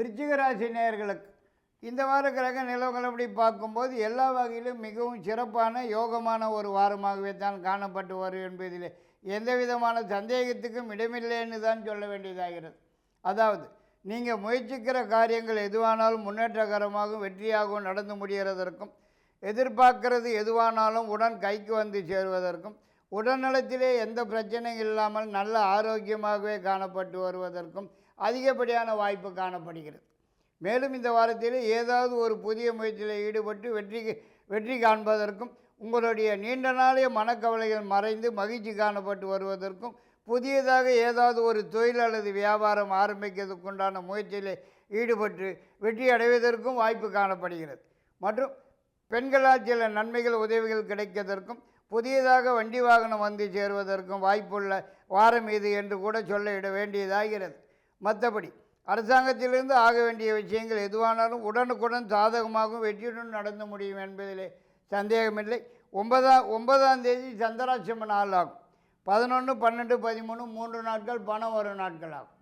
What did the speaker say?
விருச்சிகராசி நேர்களுக்கு இந்த வார கிரக நிலவுகளப்படி பார்க்கும்போது எல்லா வகையிலும் மிகவும் சிறப்பான யோகமான ஒரு வாரமாகவே தான் காணப்பட்டு வரும் என்பதில் எந்த விதமான சந்தேகத்துக்கும் இடமில்லைன்னு தான் சொல்ல வேண்டியதாகிறது. அதாவது நீங்கள் முயற்சிக்கிற காரியங்கள் எதுவானாலும் முன்னேற்றகரமாகவும் வெற்றியாகவும் நடந்து முடிகிறதற்கும் எதிர்பார்க்கிறது எதுவானாலும் உடன் கைக்கு வந்து சேருவதற்கும் உடல்நலத்திலே எந்த பிரச்சனையும் இல்லாமல் நல்ல ஆரோக்கியமாகவே காணப்பட்டு வருவதற்கும் அதிகப்படியான வாய்ப்பு காணப்படுகிறது. மேலும் இந்த வாரத்தில் ஏதாவது ஒரு புதிய முயற்சியில் ஈடுபட்டு வெற்றி வெற்றி காண்பதற்கும் உங்களுடைய நீண்ட நாளைய மனக்கவலைகள் மறைந்து மகிழ்ச்சி காணப்பட்டு வருவதற்கும் புதியதாக ஏதாவது ஒரு தொழில் அல்லது வியாபாரம் ஆரம்பிக்கிறதுக்குண்டான முயற்சியில் ஈடுபட்டு வெற்றி அடைவதற்கும் வாய்ப்பு காணப்படுகிறது. மற்றும் பெண்களால் சில நன்மைகள் உதவிகள் கிடைப்பதற்கும் புதியதாக வண்டி வாகனம் வந்து சேருவதற்கும் வாய்ப்புள்ள வாரம் இது என்று கூட சொல்ல இட வேண்டியதாகிறது. மற்றபடி அரசாங்கத்திலிருந்து ஆக வேண்டிய விஷயங்கள் எதுவானாலும் உடனுக்குடன் சாதகமாகவும் வெற்றியுடன் நடந்து முடியும் என்பதிலே சந்தேகமில்லை. ஒன்பதாம் ஒன்பதாம் தேதி சந்திராட்சம நாள் ஆகும் பதினொன்று பன்னெண்டு பதிமூணு மூன்று நாட்கள் பணம் வரும் நாட்கள் ஆகும்